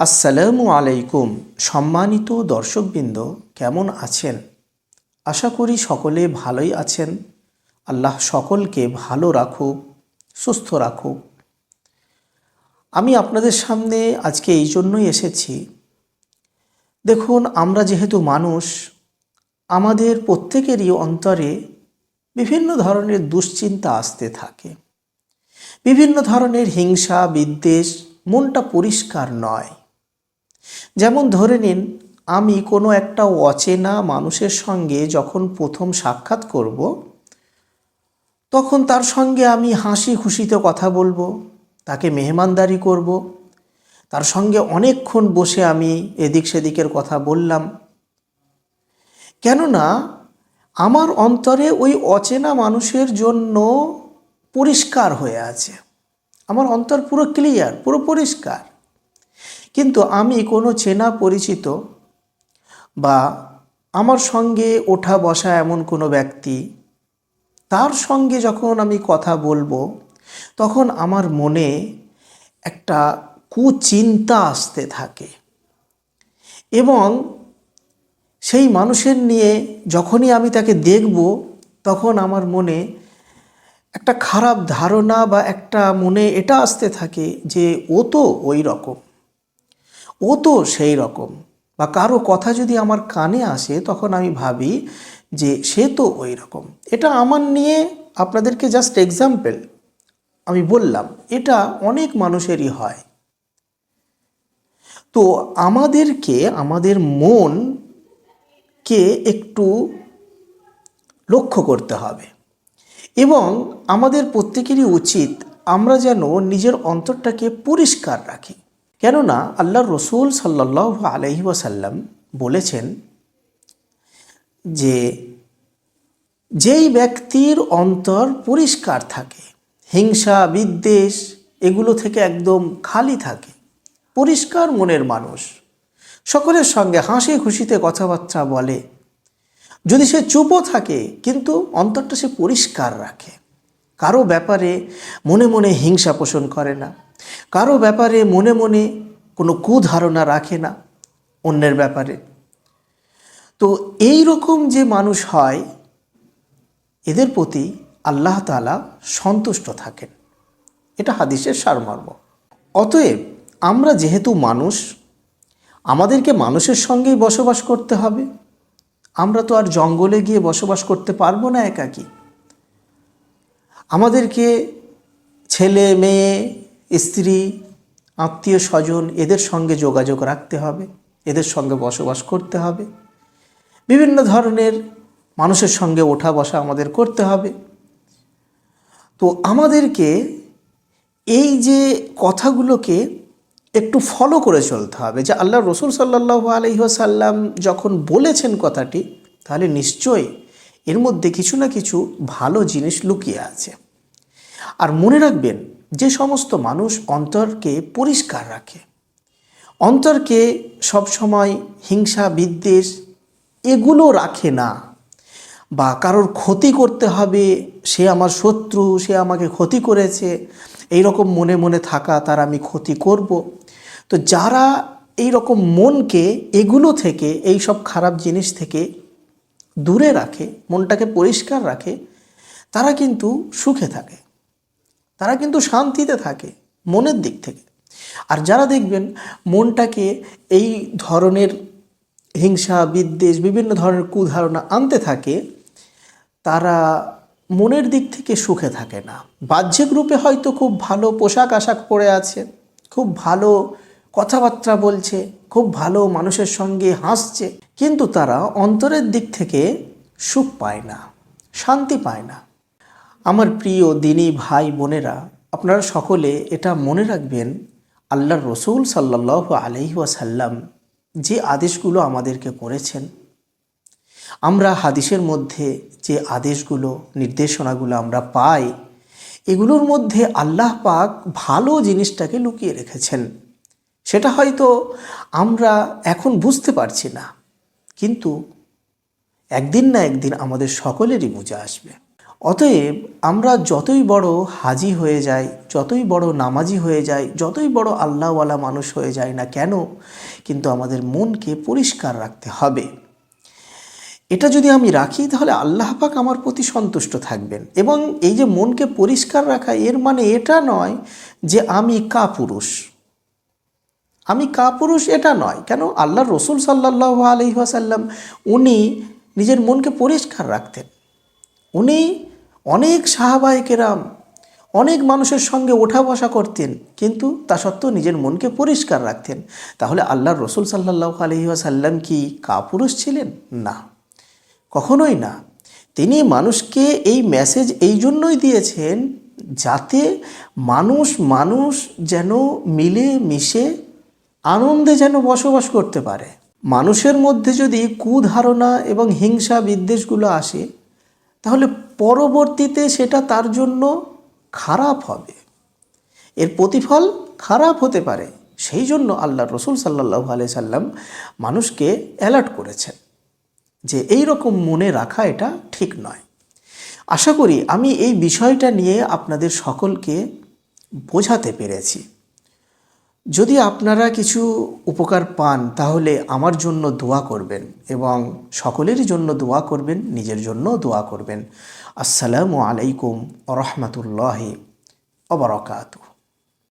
আসসালামু আলাইকুম, সম্মানিত দর্শকবৃন্দ, কেমন আছেন? আশা করি সকলে ভালোই আছেন। আল্লাহ সকলকে ভালো রাখুক, সুস্থ রাখুক। আমি আপনাদের সামনে আজকে এই জন্যই এসেছি। দেখুন, আমরা যেহেতু মানুষ, আমাদের প্রত্যেকেরই অন্তরে বিভিন্ন ধরনের দুশ্চিন্তা আসতে থাকে। বিভিন্ন ধরনের হিংসা, বিদ্বেষ, মনটা পরিষ্কার নয়। যেমন ধরে নিন, আমি কোনো একটা অচেনা মানুষের সঙ্গে যখন প্রথম সাক্ষাৎ করব, তখন তার সঙ্গে আমি হাসি খুশিতে কথা বলব, তাকে মেহমানদারি করব, তার সঙ্গে অনেকক্ষণ বসে আমি এদিক সেদিকের কথা বললাম। কেননা, আমার অন্তরে ওই অচেনা মানুষের জন্য পরিষ্কার হয়ে আছে। আমার অন্তর পুরো ক্লিয়ার পুরো পরিষ্কার। কিন্তু আমি কোনো চেনা পরিচিত বা আমার সঙ্গে ওঠা বসা এমন কোনো ব্যক্তি, তার সঙ্গে যখন আমি কথা বলব, তখন আমার মনে একটা কুচিন্তা আসতে থাকে। এবং সেই মানুষের নিয়ে যখনই আমি তাকে দেখব, তখন আমার মনে একটা খারাপ ধারণা বা একটা মনে এটা আসতে থাকে যে ও তো ওই রকম। ও তো সেই রকম। বা কারও কথা যদি আমার কানে আসে, তখন আমি ভাবি যে সে তো ওই রকম। এটা আমার নিয়ে আপনাদেরকে জাস্ট এক্সাম্পল আমি বললাম, এটা অনেক মানুষেরই হয়। তো আমাদেরকে, আমাদের মনকে একটু লক্ষ্য করতে হবে। এবং আমাদের প্রত্যেকেরই উচিত আমরা যেন নিজের অন্তরটাকে পরিষ্কার রাখি। কেননা আল্লাহ রসুল সাল্লাহ আলহি ওয়াসাল্লাম বলেছেন যে যেই ব্যক্তির অন্তর পরিষ্কার থাকে, হিংসা, বিদ্বেষ, এগুলো থেকে একদম খালি থাকে, পরিষ্কার মনের মানুষ, সকলের সঙ্গে হাসি খুশিতে কথাবার্তা বলে, যদি সে চুপও থাকে, কিন্তু অন্তরটা সে পরিষ্কার রাখে, কারও ব্যাপারে মনে মনে হিংসা পোষণ করে না। কারও ব্যাপারে মনে মনে কোনো কুধারণা রাখে না অন্যের ব্যাপারে। তো এই রকম যে মানুষ হয়, এদের প্রতি আল্লাহ তালা সন্তুষ্ট থাকেন। এটা হাদিসের সারমর্ম। অতএব আমরা যেহেতু মানুষ, আমাদেরকে মানুষের সঙ্গেই বসবাস করতে হবে। আমরা তো আর জঙ্গলে গিয়ে বসবাস করতে পারব না একাকি। আমাদেরকে ছেলে, মেয়ে স্ত্রী, আত্মীয় স্বজন এদের সঙ্গে যোগাযোগ রাখতে হবে, এদের সঙ্গে বসবাস করতে হবে। বিভিন্ন ধরনের মানুষের সঙ্গে ওঠা বসা আমাদের করতে হবে। তো আমাদেরকে এই যে কথাগুলোকে একটু ফলো করে চলতে হবে, যে আল্লাহ রসুল সাল্লাহ আলহিহাসাল্লাম যখন বলেছেন কথাটি, তাহলে নিশ্চয়ই এর মধ্যে কিছু না কিছু ভালো জিনিস লুকিয়ে আছে। আর মনে রাখবেন যে সমস্ত মানুষ অন্তরকে পরিষ্কার রাখে। অন্তরকে সবসময় হিংসা, বিদ্বেষ এগুলো রাখে না। বা কারোর ক্ষতি করতে হবে, সে আমার শত্রু, সে আমাকে ক্ষতি করেছে এই রকম মনে মনে থাকা তার আমি ক্ষতি করব। তো যারা এই রকম মনকে এগুলো থেকে, এই সব খারাপ জিনিস থেকে দূরে রাখে, মনটাকে পরিষ্কার রাখে, তারা কিন্তু সুখে থাকে। তারা কিন্তু শান্তিতে থাকে, মনের দিক থেকে। আর যারা দেখবেন মনটাকে এই ধরনের হিংসা, বিদ্বেষ, বিভিন্ন ধরনের কুধারণা আনতে থাকে, তারা মনের দিক থেকে সুখে থাকে না। বাহ্যিক রূপে হয়তো খুব ভালো পোশাক আশাক পরে আছে, খুব ভালো কথাবার্তা বলছে, খুব ভালো মানুষের সঙ্গে হাসছে, কিন্তু তারা অন্তরের দিক থেকে সুখ পায় না, শান্তি পায় না। আমার প্রিয় দিনী ভাই বোনেরা, আপনারা সকলে এটা মনে রাখবেন, আল্লাহর রসুল সাল্লাহ আলহি ওয়াসাল্লাম যে আদেশগুলো আমাদেরকে করেছেন। আমরা হাদিসের মধ্যে যে আদেশগুলো, নির্দেশনাগুলো আমরা পাই, এগুলোর মধ্যে আল্লাহ পাক ভালো জিনিসটাকে লুকিয়ে রেখেছেন। সেটা হয়তো আমরা এখন বুঝতে পারছি না, কিন্তু একদিন না একদিন আমাদের সকলেরই বুঝে আসবে। অতএব আমরা যতই বড় হাজি হয়ে যাই, যতই বড় নামাজি হয়ে যাই, যতই বড় আল্লাহওয়ালা মানুষ হয়ে যায় না কেন, কিন্তু আমাদের মনকে পরিষ্কার রাখতে হবে। এটা যদি আমি রাখি, তাহলে আল্লাহ পাক আমার প্রতি সন্তুষ্ট থাকবেন। এবং এই যে মনকে পরিষ্কার রাখা, এর মানে এটা নয় যে আমি কাপুরুষ। আমি কাপুরুষ এটা নয়। কেন? আল্লাহ রসুল সাল্লাহ আলহিহাসাল্লাম উনি নিজের মনকে পরিষ্কার রাখতেন। উনি অনেক সাহাবাহিকেরাম অনেক মানুষের সঙ্গে ওঠা বসা করতেন, কিন্তু তা সত্ত্বেও নিজের মনকে পরিষ্কার রাখতেন। তাহলে আল্লাহর রসুল সাল্লাহ আলহিহাসাল্লাম কি কাপুরুষ ছিলেন? না। কখনোই না। তিনি মানুষকে এই মেসেজ এই জন্যই দিয়েছেন যাতে মানুষ মানুষ যেন মিলে মিশে আনন্দে যেন বসবাস করতে পারে। মানুষের মধ্যে যদি কুধারণা এবং হিংসা বিদ্বেষগুলো আসে তাহলে পরবর্তীতে সেটা তার জন্য খারাপ হবে। এর প্রতিফল খারাপ হতে পারে। সেই জন্য আল্লাহ রসুল সাল্লাহ সাল্লাম মানুষকে অ্যালার্ট করেছেন যে এই রকম মনে রাখা এটা ঠিক নয়। আশা করি আমি এই বিষয়টা নিয়ে আপনাদের সকলকে বোঝাতে পেরেছি। যদি আপনারা কিছু উপকার পান, তাহলে আমার জন্য দোয়া করবেন এবং সকলেরই জন্য দোয়া করবেন, নিজের জন্য দোয়া করবেন। আসসালামু আলাইকুম রহমতুল্লাহি অবরকাতু